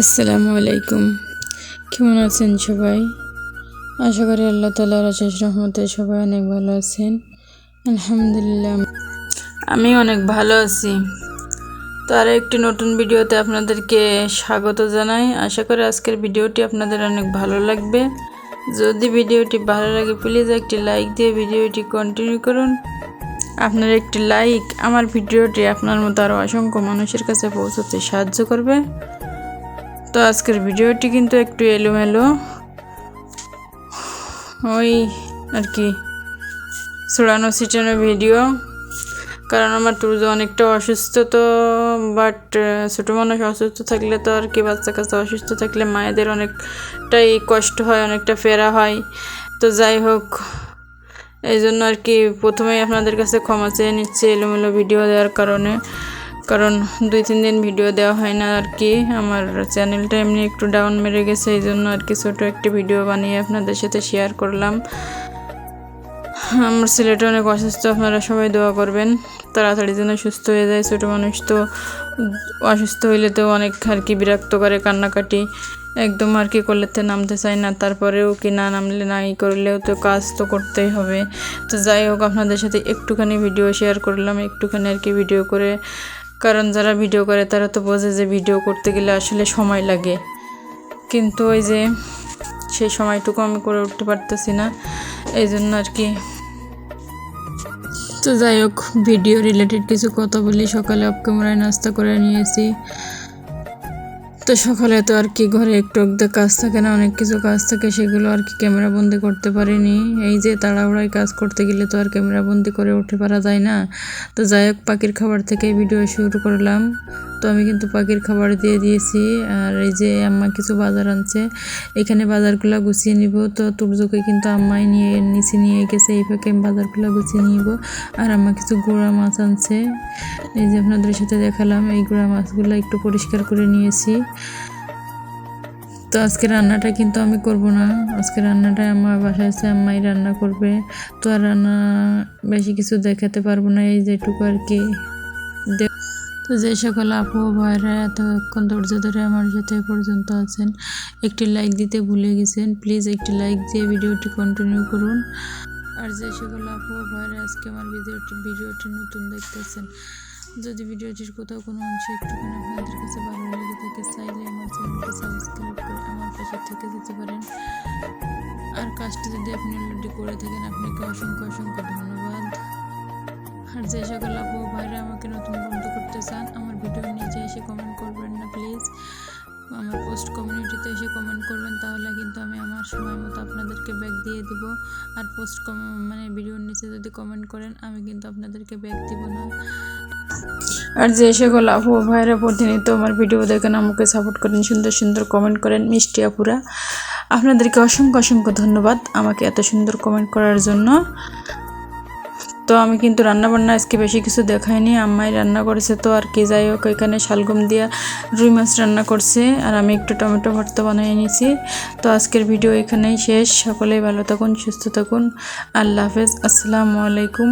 আসসালামু আলাইকুম। কেমন আছেন সবাই? আশা করি আল্লাহ তালার আশেষ রহমতে সবাই অনেক ভালো আছেন। আলহামদুলিল্লাহ। আমি অনেক ভালো আছি। তো আরও একটি নতুন ভিডিওতে আপনাদেরকে স্বাগত জানাই। আশা করি আজকের ভিডিওটি আপনাদের অনেক ভালো লাগবে। যদি ভিডিওটি ভালো লাগে প্লিজ একটি লাইক দিয়ে ভিডিওটি কন্টিনিউ করুন। আপনার একটি লাইক আমার ভিডিওটি আপনার মতো আরও অসংখ্য মানুষের কাছে পৌঁছতে সাহায্য করবে। তো আজকের ভিডিওটি কিন্তু একটু এলোমেলো। ওই আর কি, ছড়ানো ছিটানো ভিডিও। কারণ আমার টুর্জ অনেকটা অসুস্থ তো বাট ছোটো মানুষ অসুস্থ থাকলে তো আর কি, বাচ্চা কাচ্চা অসুস্থ থাকলে মায়েদের অনেকটাই কষ্ট হয়, অনেকটা ফেরা হয়। তো যাই হোক, এই জন্য আর কি প্রথমেই আপনাদের কাছে ক্ষমা চেয়ে নিচ্ছি এলোমেলো ভিডিও দেওয়ার কারণে। কারণ দুই, তিন দিন ভিডিও দেওয়া হয় না আর কি। আমার চ্যানেলটা এমনি একটু ডাউন মেরে গেছে, এই জন্য আর কি ছোটো একটি ভিডিও বানিয়ে আপনাদের সাথে শেয়ার করলাম। আমার ছেলেটা অনেক অসুস্থ, আপনারা সবাই দোয়া করবেন। তাড়াতাড়ি যেন সুস্থ হয়ে যায়, ছোটো মানুষ তো অসুস্থ হইলে তো অনেক আর কি বিরক্ত করে কান্নাকাটি। একদম আর কি করলে তো নামতে চায় না, তারপরেও কি না নামলে, নাই করলেও তো কাজ তো করতেই হবে। তো যাই হোক, আপনাদের সাথে একটুখানি ভিডিও শেয়ার করলাম, একটুখানি আর কি ভিডিও করে কারণ যারা ভিডিও করে, তারা তো বোঝে যে ভিডিও করতে গেলে আসলে সময় লাগে। কিন্তু ওই যে সেই সময়টুকু আমি করে উঠতে পারতেছি না, এই জন্য আর কি। তো যাই হোক ভিডিও রিলেটেড কিছু কথা বলি। সকালে অফ ক্যামেরায় নাস্তা করে নিয়েছি। তো সকালে তো আর কি ঘরে একটু একটু কাজ থাকে না, অনেক কিছু কাজ থাকে, সেগুলো আর কি ক্যামেরা বন্দি করতে পারিনি। এই যে তাড়াহুড়ায় কাজ করতে গেলে তো আর ক্যামেরা বন্দি করে উঠে পারা যায় না। তো যাই হোক, পাখির খাবার থেকে ভিডিও শুরু করলাম। তো আমি কিন্তু পাখির খাবার দিয়ে দিয়েছি। আর এই যে আম্মা কিছু বাজার আনছে, এখানে বাজারগুলো গুছিয়ে নিব। তো তুর্যকে কিন্তু আম্মাই নিয়ে, নিচে নিয়ে গেছে, এই ফাঁকে আমি বাজারগুলো গুছিয়ে নিব। আর আম্মা কিছু গুঁড়া মাছ আনছে। এই যে আপনাদের সাথে দেখালাম, এই গুঁড়া মাছগুলো একটু পরিষ্কার করে নিয়েছি। তো আজকে রান্নাটা কিন্তু আমি করব না। আজকে রান্নাটা আমার বাসায় আছে আম্মাই রান্না করবে। তো আর রান্না বেশি কিছু দেখাতে পারব না, এই যেটুকু আর কি। তো যে সকল আপু ভাইরা এতক্ষণ ধৈর্য ধরে আমার সাথে পর্যন্ত আছেন, একটি লাইক দিতে ভুলে গেছেন প্লিজ একটি লাইক দিয়ে ভিডিওটি কন্টিনিউ করুন। আর যে সকল আপু ভাইরা আজকে আমার ভিডিওটি ভিডিওটি নতুন দেখতেছেন, যদি ভিডিওটির কোথাও কোনো অংশ একটুখানি আপনাদের কাছে ভালো লেগে থাকে, চাইলে আমার চ্যানেলটি সাবস্ক্রাইব করে আমার পাশে থেকে যেতে পারেন। আর কাজটি যদি আপনি অলরেডি করে থাকেন, আপনাকে অসংখ্য অসংখ্য ধন্যবাদ। আর যে সকল আপু ভাইরা আমাকে নতুন বন্ধু করতে চান, আমার ভিডিও নিচে এসে কমেন্ট করবেন না প্লিজ আমার পোস্ট কমিউনিটিতে এসে কমেন্ট করবেন, তাহলে কিন্তু আমি আমার সময় মতো আপনাদেরকে ব্যাক দিয়ে দিব। আর পোস্ট কম মানে ভিডিওর নিচে যদি কমেন্ট করেন, আমি কিন্তু আপনাদেরকে ব্যাক দিব না। আর যে সকল আপু ভাইরা প্রতিনিয়ত আমার ভিডিও দেখেন, আমাকে সাপোর্ট করেন, সুন্দর সুন্দর কমেন্ট করেন, মিষ্টি আপুরা। আপনাদেরকে অসংখ্য অসংখ্য ধন্যবাদ আমাকে এত সুন্দর কমেন্ট করার জন্য। তো আমি কিন্তু রান্নাবান্না আজকে বেশি কিছু দেখাইনি। আম্মাই রান্না করেছে তো আর কি, যাই হোক, এখানে শালগম দিয়া রুই মাছ রান্না করছে আর আমি একটু টমেটো ভর্তা বানিয়ে নিয়েছি। তো আজকের ভিডিও এখানেই শেষ। সকলেই ভালো থাকুন, সুস্থ থাকুন। আল্লাহ হাফেজ। আসসালামু আলাইকুম।